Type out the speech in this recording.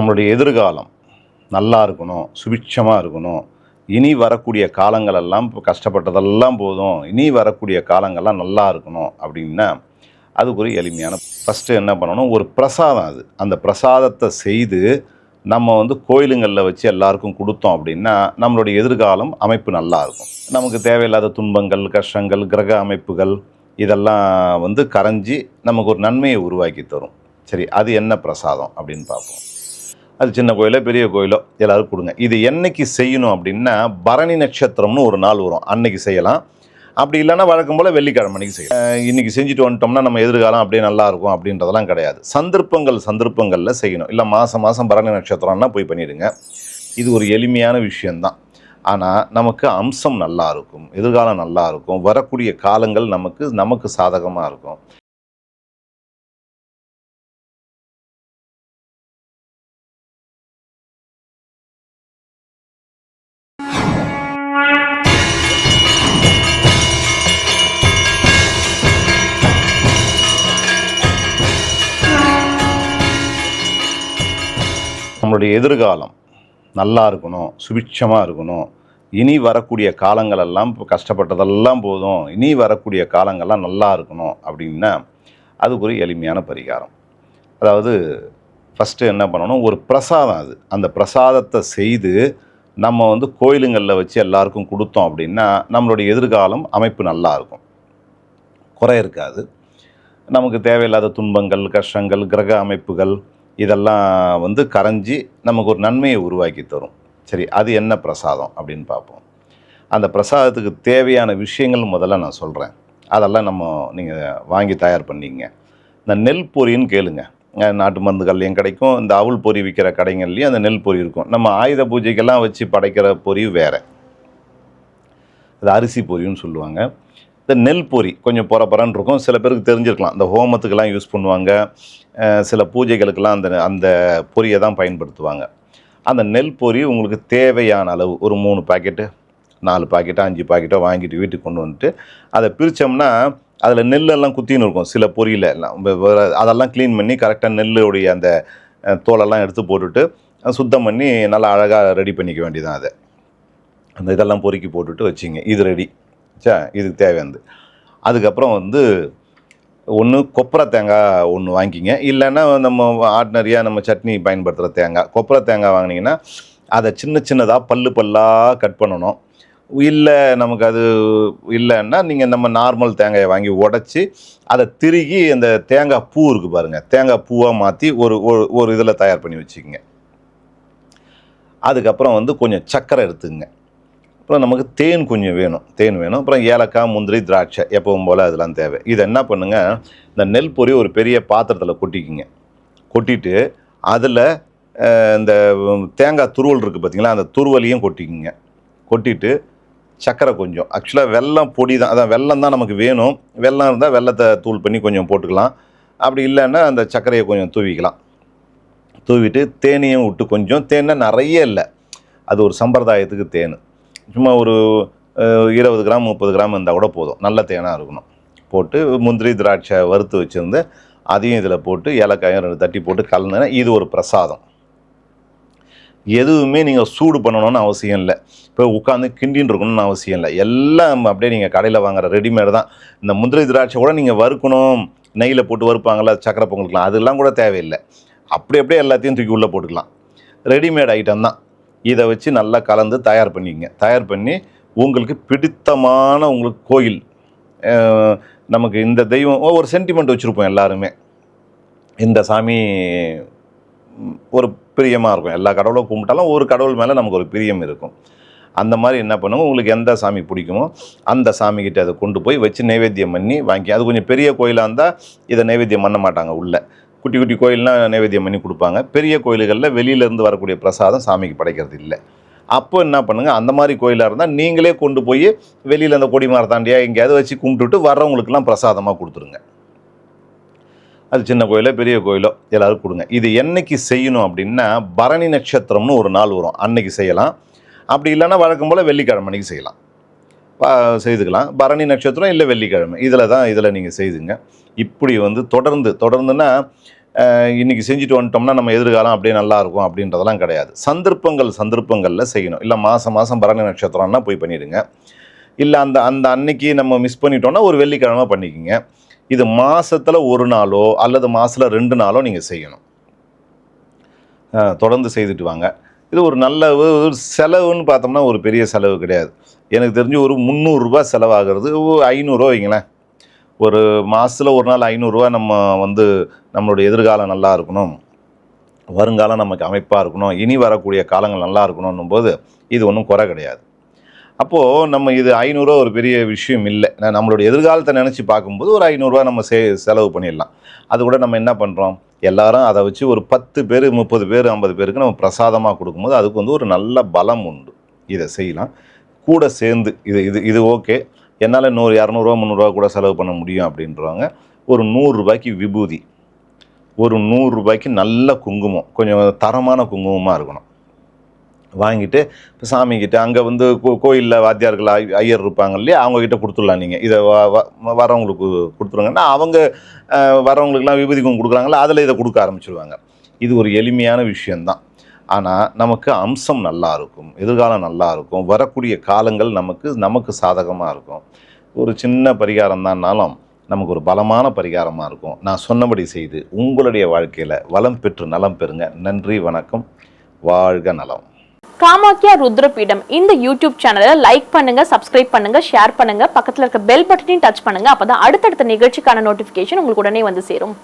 நம்மளுடைய எதிர்காலம் நல்லா இருக்கணும் சுபிட்சமாக இருக்கணும். இனி வரக்கூடிய காலங்களெல்லாம் இப்போ கஷ்டப்பட்டதெல்லாம் போதும். இனி வரக்கூடிய காலங்கள்லாம் நல்லா இருக்கணும் அப்படின்னா அதுக்கு ஒரு எளிமையான ஃபஸ்ட்டு என்ன பண்ணணும்? ஒரு பிரசாதம் அது. அந்த பிரசாதத்தை செய்து நம்ம வந்து கோயிலுங்களில் வச்சு எல்லாருக்கும் கொடுத்தோம் அப்படின்னா நம்மளுடைய எதிர்காலம் அமைப்பு நல்லா இருக்கும். நமக்கு தேவையில்லாத துன்பங்கள் கஷ்டங்கள் கிரக அமைப்புகள் இதெல்லாம் வந்து கரைஞ்சி நமக்கு ஒரு நன்மையை உருவாக்கி தரும். சரி அது என்ன பிரசாதம் அப்படின்னு பார்ப்போம். அது சின்ன கோயிலோ பெரிய கோயிலோ எல்லோரும் கொடுங்க. இது என்னைக்கு செய்யணும் அப்படின்னா பரணி நட்சத்திரம்னு ஒரு நாள் வரும். அன்னைக்கு செய்யலாம். அப்படி இல்லைன்னா வழக்கம் போல் வெள்ளிக்கிழமை அன்னைக்கு செய்யலாம். இன்றைக்கி செஞ்சுட்டு வந்துட்டோம்னா நம்ம எதிர்காலம் அப்படியே நல்லா இருக்கும் அப்படின்றதெல்லாம் கிடையாது. சந்தர்ப்பங்கள் சந்தர்ப்பங்களில் செய்யணும். இல்லை மாதம் மாதம் பரணி நட்சத்திரம்னா போய் பண்ணிடுங்க. இது ஒரு எளிமையான விஷயந்தான் ஆனால் நமக்கு அம்சம் நல்லா இருக்கும். எதிர்காலம் நல்லா இருக்கும். வரக்கூடிய காலங்கள் நமக்கு நமக்கு சாதகமாக இருக்கும். நம்மளுடைய எதிர்காலம் நல்லா இருக்கணும் சுபிட்சமாக இருக்கணும். இனி வரக்கூடிய காலங்களெல்லாம் இப்போ கஷ்டப்பட்டதெல்லாம் போதும். இனி வரக்கூடிய காலங்கள்லாம் நல்லா இருக்கணும் அப்படின்னா அதுக்கு ஒரு எளிமையான பரிகாரம். அதாவது ஃபஸ்ட்டு என்ன பண்ணணும்? ஒரு பிரசாதம் அது. அந்த பிரசாதத்தை செய்து நம்ம வந்து கோயிலுங்களில் வச்சு எல்லாருக்கும் கொடுத்தோம் அப்படின்னா நம்மளுடைய எதிர்காலம் அமைப்பு நல்லா இருக்கும். குறை இருக்காது. நமக்கு தேவையில்லாத துன்பங்கள் கஷ்டங்கள் கிரக அமைப்புகள் இதெல்லாம் வந்து கரைஞ்சி நமக்கு ஒரு நன்மையை உருவாக்கி தரும். சரி அது என்ன பிரசாதம் அப்படின்னு பார்ப்போம். அந்த பிரசாதத்துக்கு தேவையான விஷயங்கள் முதல்ல நான் சொல்கிறேன் அதெல்லாம் நம்ம நீங்கள் வாங்கி தயார் பண்ணிங்க இந்த நெல் பொரின்னு கேளுங்க. நாட்டு மருந்துகள்லையும் கிடைக்கும். இந்த அவுள் பொரி விற்கிற கடைகள்லையும் அந்த நெல் பொரி இருக்கும். நம்ம ஆயுத பூஜைக்கெல்லாம் வச்சு படைக்கிற பொரி வேறு. அது அரிசி பொரின்னு சொல்லுவாங்க. இந்த நெல் பொரி கொஞ்சம் பொற இருக்கும். சில பேருக்கு தெரிஞ்சிருக்கலாம். இந்த ஹோமத்துக்கெல்லாம் யூஸ் பண்ணுவாங்க. சில பூஜைகளுக்கெல்லாம் அந்த அந்த பொரியை தான் பயன்படுத்துவாங்க. அந்த நெல் பொரி உங்களுக்கு தேவையான அளவு ஒரு மூணு பாக்கெட்டு நாலு பாக்கெட்டோ அஞ்சு பாக்கெட்டோ வாங்கிட்டு வீட்டுக்கு கொண்டு வந்துட்டு அதை பிரித்தோம்னா அதில் நெல்லெல்லாம் குத்தின்னு இருக்கும். சில பொரியில் எல்லாம் அதெல்லாம் க்ளீன் பண்ணி கரெக்டாக நெல்லுடைய அந்த தோலெல்லாம் எடுத்து போட்டுட்டு சுத்தம் பண்ணி நல்லா அழகாக ரெடி பண்ணிக்க வேண்டியதான் அதை. அந்த இதெல்லாம் பொறுக்கி போட்டுட்டு வச்சிங்க. இது ரெடி சே இதுக்கு தேவையானது. அதுக்கப்புறம் வந்து ஒன்று கொப்பரை தேங்காய் ஒன்று வாங்கிக்கிங்க. இல்லைன்னா நம்ம ஆர்டினரியாக நம்ம சட்னி பயன்படுத்துகிற தேங்காய். கொப்பரை தேங்காய் வாங்கினீங்கன்னா அதை சின்ன சின்னதாக பல்லு பல்லாக கட் பண்ணணும். இல்லை நமக்கு அது இல்லைன்னா நீங்கள் நம்ம நார்மல் தேங்காயை வாங்கி உடச்சி அதை திருகி அந்த தேங்காய் பூ இருக்குது பாருங்கள் தேங்காய் பூவாக மாற்றி ஒரு ஒரு ஒரு இதில் தயார் பண்ணி வச்சுக்கோங்க. அதுக்கப்புறம் வந்து கொஞ்சம் சக்கரை எடுத்துக்கங்க. அப்புறம் நமக்கு தேன் கொஞ்சம் வேணும். தேன் வேணும். அப்புறம் ஏலக்காய் முந்திரி திராட்சை எப்பவும் போல் அதெல்லாம் தேவை. இதை என்ன பண்ணுங்க இந்த நெல் பொரி ஒரு பெரிய பாத்திரத்தில் கொட்டிக்கிங்க. கொட்டிட்டு அதில் இந்த தேங்காய் துருவல் இருக்குது பார்த்தீங்களா அந்த துருவலையும் கொட்டிக்கிங்க. கொட்டிட்டு சர்க்கரை கொஞ்சம். ஆக்சுவலாக வெல்லம் பொடி தான். அதான் வெல்லம் தான் நமக்கு வேணும். வெல்லம் இருந்தால் வெல்லத்தை தூள் பண்ணி கொஞ்சம் போட்டுக்கலாம். அப்படி இல்லைன்னா அந்த சர்க்கரையை கொஞ்சம் தூவிக்கலாம். தூவிட்டு தேனையும் விட்டு கொஞ்சம். தேனை நிறைய இல்லை. அது ஒரு சம்பிரதாயத்துக்கு தேன். சும்மா ஒரு இருபது கிராம் முப்பது கிராம் இருந்தால் கூட போதும். நல்ல தேனாக இருக்கணும். போட்டு முந்திரி திராட்சை வறுத்து வச்சுருந்து அதையும் இதில் போட்டு ஏலக்காயும் ரெண்டு தட்டி போட்டு கலந்துனா இது ஒரு பிரசாதம். எதுவுமே நீங்கள் சூடு பண்ணணும்னு அவசியம் இல்லை. இப்போ உட்காந்து கிண்டின்னு இருக்கணும்னு அவசியம் இல்லை. எல்லாம் அப்படியே நீங்கள் கடையில் வாங்குற ரெடிமேடு தான். இந்த முந்திரி திராட்சை கூட நீங்கள் வறுக்கணும். நெய்யில் போட்டு வறுப்பாங்கள்ல சக்கரை பொங்கலுக்குலாம். அதெல்லாம் கூட தேவையில்லை. அப்படி அப்படியே எல்லாத்தையும் தூக்கி உள்ளே போட்டுக்கலாம். ரெடிமேட் ஐட்டம் தான். இதை வச்சு நல்லா கலந்து தயார் பண்ணிக்கங்க. தயார் பண்ணி உங்களுக்கு பிடித்தமான உங்களுக்கு கோயில் நமக்கு இந்த தெய்வம் ஒரு சென்டிமெண்ட் வச்சுருப்போம் எல்லாருமே. இந்த சாமி ஒரு பிரியமாக இருக்கும். எல்லா கடவுளும் கும்பிட்டாலும் ஒரு கடவுள் மேலே நமக்கு ஒரு பிரியம் இருக்கும். அந்த மாதிரி என்ன பண்ணுவோம் உங்களுக்கு எந்த சாமி பிடிக்குமோ அந்த சாமிக்கிட்ட அதை கொண்டு போய் வச்சு நைவேத்தியம் பண்ணி வாங்கி அது கொஞ்சம் பெரிய கோயிலாக இருந்தால் இதை நைவேத்தியம் பண்ண மாட்டாங்க உள்ளே. குட்டி குட்டி கோயில்னா நைவேத்தியம் பண்ணி கொடுப்பாங்க. பெரிய கோயில்களில் வெளியிலேருந்து வரக்கூடிய பிரசாதம் சாமிக்கு படைக்கிறது இல்லை. அப்போ என்ன பண்ணுங்கள் அந்த மாதிரி கோயிலாக இருந்தால் நீங்களே கொண்டு போய் வெளியில் அந்த கொடி மரத்தாண்டியா எங்கேயாவது வச்சு கும்பிட்டுட்டு வர்றவங்களுக்கெல்லாம் பிரசாதமாக கொடுத்துருங்க. அது சின்ன கோயிலோ பெரிய கோயிலோ எல்லோரும் கொடுங்க. இது என்னைக்கு செய்யணும் அப்படின்னா பரணி நட்சத்திரம்னு ஒரு நாள் வரும். அன்னைக்கு செய்யலாம். அப்படி இல்லைன்னா வழக்கம் போல் வெள்ளிக்கிழமை அன்னைக்கு செய்யலாம். செய்துக்கலாம். பரணி நட்சத்திரம் இல்லை வெள்ளிக்கிழமை. இதில் தான் இதில் நீங்கள் செய்துங்க. இப்படி வந்து தொடர்ந்து தொடர்ந்துன்னா இன்றைக்கி செஞ்சுட்டு வந்துட்டோம்னா நம்ம எதிர்காலம் அப்படியே நல்லா இருக்கும் அப்படின்றதெல்லாம் கிடையாது. சந்தர்ப்பங்கள் சந்தர்ப்பங்களில் செய்யணும். இல்லை மாதம் மாதம் பரணி நட்சத்திரம்னா போய் பண்ணிடுங்க. இல்லை அந்த அந்த அன்னைக்கு நம்ம மிஸ் பண்ணிட்டோம்னா ஒரு வெள்ளிக்கிழமை பண்ணிக்கோங்க. இது மாதத்தில் ஒரு நாளோ அல்லது மாதத்தில் ரெண்டு நாளோ நீங்கள் செய்யணும். தொடர்ந்து செய்துட்டு வாங்க. இது ஒரு நல்ல ஒரு செலவுன்னு பார்த்தோம்னா ஒரு பெரிய செலவு கிடையாது. எனக்கு தெரிஞ்சு ஒரு முந்நூறுரூபா செலவாகிறது. ஐநூறுரூவா வைங்களேன். ஒரு மாதத்தில் ஒரு நாள் ஐநூறுரூவா நம்ம வந்து நம்மளுடைய எதிர்காலம் நல்லா இருக்கணும். வருங்காலம் நமக்கு அமைப்பாக இருக்கணும். இனி வரக்கூடிய காலங்கள் நல்லா இருக்கணும்னும் போது இது ஒன்றும் குறை கிடையாது. அப்போது நம்ம இது ஐநூறுரூவா ஒரு பெரிய விஷயம் இல்லை. நான் நம்மளுடைய எதிர்காலத்தை நினச்சி பார்க்கும்போது ஒரு ஐநூறுரூவா நம்ம சே செலவு பண்ணிடலாம். அது கூட நம்ம என்ன பண்ணுறோம் எல்லாரும் அதை வச்சு ஒரு பத்து பேர் முப்பது பேர் ஐம்பது பேருக்கு நம்ம பிரசாதமாக கொடுக்கும்போது அதுக்கு வந்து ஒரு நல்ல பலம் உண்டு. இதை செய்யலாம். கூட சேர்ந்து இது இது இது ஓகே. என்னால் இன்னொரு இரநூறுவா முந்நூறுரூவா கூட செலவு பண்ண முடியும் அப்படின்றவங்க ஒரு நூறுரூபாய்க்கு விபூதி ஒரு நூறுரூபாய்க்கு நல்ல குங்குமம் கொஞ்சம் தரமான குங்குமமாக இருக்கணும். வாங்கிட்டு இப்போ சாமிக்கிட்ட அங்கே வந்து கோ கோயிலில் வாத்தியார்கள் ஐ- ஐயர் இருப்பாங்க இல்லையா அவங்கக்கிட்ட கொடுத்துடலாம் நீங்கள் இதை வ வ- வரவங்களுக்கு கொடுத்துருங்கன்னா அவங்க வரவங்களுக்குலாம் விபூதி குங்குமம் கொடுக்குறாங்களா அதில் இதை கொடுக்க ஆரம்பிச்சிருவாங்க. இது ஒரு எளிமையான விஷயந்தான் ஆனால் நமக்கு அம்சம் நல்லா இருக்கும் எதிர்காலம் நல்லா இருக்கும் வரக்கூடிய காலங்கள் நமக்கு நமக்கு சாதகமாக இருக்கும். ஒரு சின்ன பரிகாரம் தான்னாலும் நமக்கு ஒரு பலமான பரிகாரமாக இருக்கும். நான் சொன்னபடி செய்து உங்களுடைய வாழ்க்கையில் வளம் பெற்று நலம் பெறுங்க. நன்றி வணக்கம் வாழ்க நலம். காமாக்கியா ருத்ரபீடம் இந்த யூடியூப் சேனலை லைக் பண்ணுங்க சப்ஸ்கிரைப் பண்ணுங்க ஷேர் பண்ணுங்க. பக்கத்தில் இருக்க பெல் பட்டனையும் டச் பண்ணுங்க. அப்பதான் அடுத்தடுத்த நிகழ்ச்சிக்கான நோட்டிபிகேஷன் உங்களுக்கு உடனே வந்து சேரும்.